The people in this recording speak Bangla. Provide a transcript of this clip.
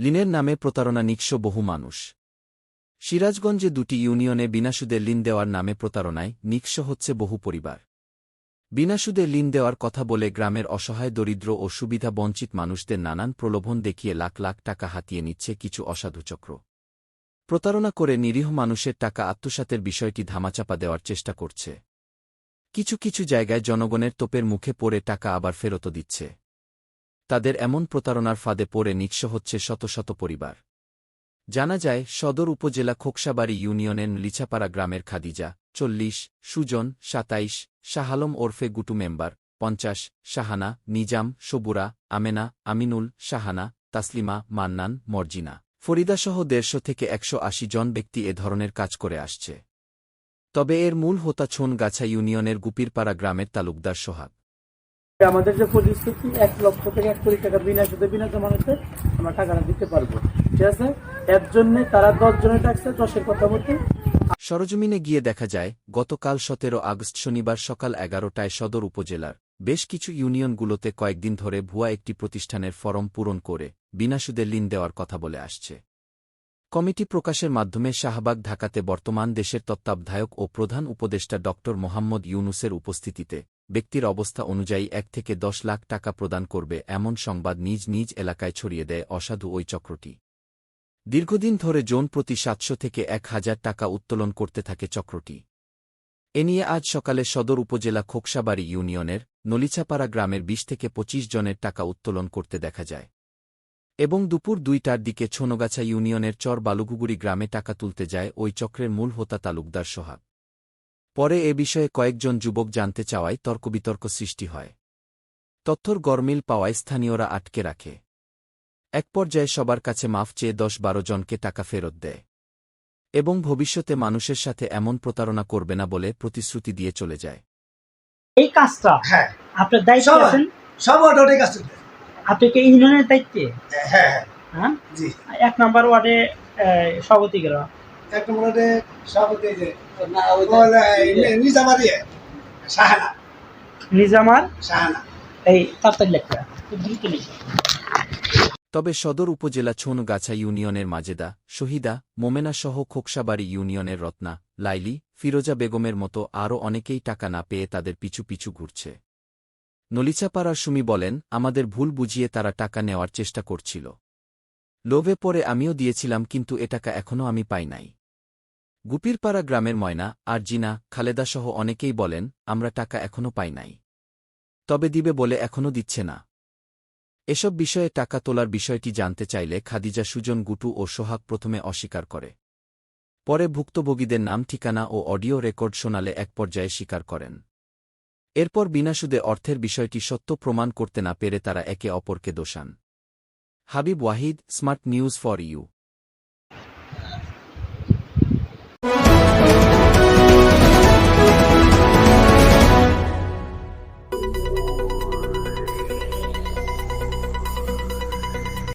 লিনের নামে প্রতারণা নিঃস্ব বহু মানুষ। সিরাজগঞ্জে দুটি ইউনিয়নে বিনাসুদে লিন দেওয়ার নামে প্রতারণায় নিঃস্ব হচ্ছে বহু পরিবার। বিনাসুদে লিন দেওয়ার কথা বলে গ্রামের অসহায়, দরিদ্র ও সুবিধা বঞ্চিত মানুষদের নানান প্রলোভন দেখিয়ে লাখ লাখ টাকা হাতিয়ে নিচ্ছে কিছু অসাধু চক্র। প্রতারণা করে নিরীহ মানুষের টাকা আত্মসাতের বিষয়টি ধামাচাপা দেওয়ার চেষ্টা করছে। কিছু কিছু জায়গায় জনগণের তোপের মুখে পড়ে টাকা আবার ফেরত দিচ্ছে। তাদের এমন প্রতারণার ফাঁদে পড়ে নিঃস্ব হচ্ছে শত শত পরিবার। জানা যায়, সদর উপজেলা খোকসাবাড়ি ইউনিয়নের লিচাপাড়া গ্রামের খাদিজা, চল্লিশ, সুজন, সাতাইশ, শাহালম ওরফে গুটু মেম্বার, পঞ্চাশ, শাহানা, নিজাম, সবুরা, আমেনা, আমিনুল, শাহানা, তাসলিমা, মান্নান, মর্জিনা। ফরিদাসহ দেড়শো থেকে একশো আশি জন ব্যক্তি এ ধরনের কাজ করে আসছে। তবে এর মূল হোতা গাছা ইউনিয়নের গুপিরপাড়া গ্রামের তালুকদার সোহাগ। আমাদের যে প্রতিশ্রুতি এক লক্ষ থেকে এক কোটি টাকা বিনা সুদে বিনা জমানতে আমরা টাকাটা দিতে পারব। ঠিক আছে? এর জন্য তারা দশ জনের ডাকছে দশের কথা মতো সরজমিনে গিয়ে দেখা যায়, গতকাল সতেরো আগস্ট শনিবার সকাল এগারোটায় সদর উপজেলার বেশ কিছু ইউনিয়নগুলোতে কয়েকদিন ধরে ভুয়া একটি প্রতিষ্ঠানের ফরম পূরণ করে বিনা সুদে লিন দেওয়ার কথা বলে আসছে। কমিটি প্রকাশের মাধ্যমে শাহবাগ ঢাকাতে বর্তমান দেশের তত্ত্বাবধায়ক ও প্রধান উপদেষ্টা ড মোহাম্মদ ইউনুসের উপস্থিতিতে ব্যক্তির অবস্থা অনুযায়ী এক থেকে দশ লাখ টাকা প্রদান করবে এমন সংবাদ নিজ নিজ এলাকায় ছড়িয়ে দেয় অসাধু ওই চক্রটি। দীর্ঘদিন ধরে জোন প্রতি সাতশো থেকে এক হাজার টাকা উত্তোলন করতে থাকে চক্রটি। এ নিয়ে আজ সকালে সদর উপজেলা খোকসাবাড়ি ইউনিয়নের নলিছাপাড়া গ্রামের বিশ থেকে পঁচিশ জনের টাকা উত্তোলন করতে দেখা যায়। এবং দুপুর দুইটার দিকে ছোনগাছা ইউনিয়নের চর বালুগুগুড়ি গ্রামে টাকা তুলতে যায় ওই চক্রের মূল হোতা তালুকদার সোহাগ। পরে এ বিষয়ে কয়েকজন যুবক জানতে চাওয়ায় তর্কবিতর্ক সৃষ্টি হয়। তথ্যর গরমিল পাওয়ায় স্থানীয়রা আটকে রাখে। এক পর্যায়ে সবার কাছে মাফ চেয়ে দশ বারো জনকে টাকা ফেরত দেয়। এবং ভবিষ্যতে মানুষের সাথে এমন প্রতারণা করবে না বলে প্রতিশ্রুতি দিয়ে চলে যায়। এই কাজটা হ্যাঁ। আপনার দায়িত্বে। আছেন? সব অটোটিক আছে আপনি কি ইউনিয়নের দায়িত্বে? হ্যাঁ হ্যাঁ হ্যাঁ। জি। এক নাম্বার ওয়ার্ডে সভাপতি গেল। এক নম্বরে সভাপতি যে নিজামারি শাহানা। নিজামার? শাহানা। এই তাড়াতাড়ি লেখা। দ্রুত লিখো। তবে সদর উপজেলা ছোনগাছা ইউনিয়নের মাজেদা শহীদা মোমেনাসহ খোকসাবাড়ি ইউনিয়নের রত্না লাইলি ফিরোজা বেগমের মতো আরও অনেকেই টাকা না পেয়ে তাদের পিছু পিছু ঘুরছে। নলিচাপাড়ার সুমি বলেন, আমাদের ভুল বুঝিয়ে তারা টাকা নেওয়ার চেষ্টা করছিল। লোভে পরে আমিও দিয়েছিলাম, কিন্তু এ টাকা এখনও আমি পাই নাই। গুপিরপাড়া গ্রামের ময়না আর জিনা খালেদাসহ অনেকেই বলেন, আমরা টাকা এখনও পাই নাই। তবে দিবে বলে এখনও দিচ্ছে না। এসব বিষয়ে টাকা তোলার বিষয়টি জানতে চাইলে খাদিজা, সুজন, গুটু ও সোহাগ প্রথমে অস্বীকার করে। পরে ভুক্তভোগীদের নাম, ঠিকানা ও অডিও রেকর্ড শোনালে এক পর্যায়ে স্বীকার করেন। এরপর বিনা সুদে অর্থের বিষয়টি সত্য প্রমাণ করতে না পেরে তারা একে অপরকে দোষান। Habib Wahid, smart news for you.